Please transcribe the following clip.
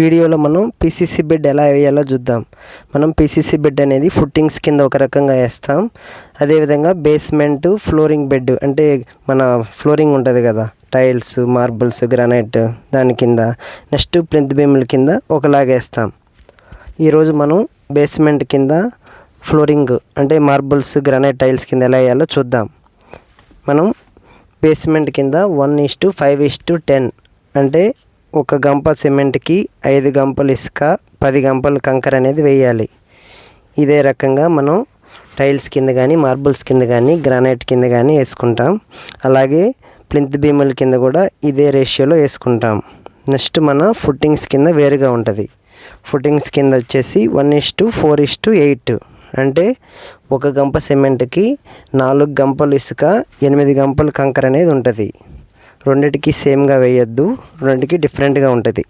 వీడియోలో మనం PCC bed ఎలా వేయాలో చూద్దాం. మనం పీసీసీ బెడ్ అనేది ఫుట్టింగ్స్ కింద ఒక రకంగా వేస్తాం. అదేవిధంగా బేస్మెంట్ ఫ్లోరింగ్ బెడ్ అంటే మన ఫ్లోరింగ్ ఉంటుంది కదా. టైల్స్ మార్బుల్స్ గ్రానైట్ దాని కింద. నెక్స్ట్ ప్లింత్ బీముల కింద ఒకలాగేస్తాం ఈరోజు మనం బేస్మెంట్ కింద ఫ్లోరింగ్ అంటే మార్బుల్స్ గ్రానైట్ టైల్స్ కింద ఎలా వేయాలో చూద్దాం. మనం బేస్మెంట్ కింద one is to five is to ten అంటే ఒక గంప సిమెంట్కి ఐదు గంపలు ఇసుక పది గంపలు కంకర అనేది వేయాలి. ఇదే రకంగా మనం టైల్స్ కింద కానీ మార్బుల్స్ కింద కానీ గ్రానైట్ కింద కానీ వేసుకుంటాం. అలాగే ప్లింత్ బీముల కింద కూడా ఇదే రేషియోలో వేసుకుంటాం. నెక్స్ట్ మన ఫుట్టింగ్స్ కింద వేరుగా ఉంటుంది. ఫుట్టింగ్స్ కింద వచ్చేసి one is to four is to eight. అంటే ఒక గంప సిమెంట్కి నాలుగు గంపలు ఇసుక ఎనిమిది గంపలు కంకర అనేది ఉంటుంది. రెండిటికి సేమ్గా వేయొద్దు. రెండింటికి డిఫరెంట్గా ఉంటుంది.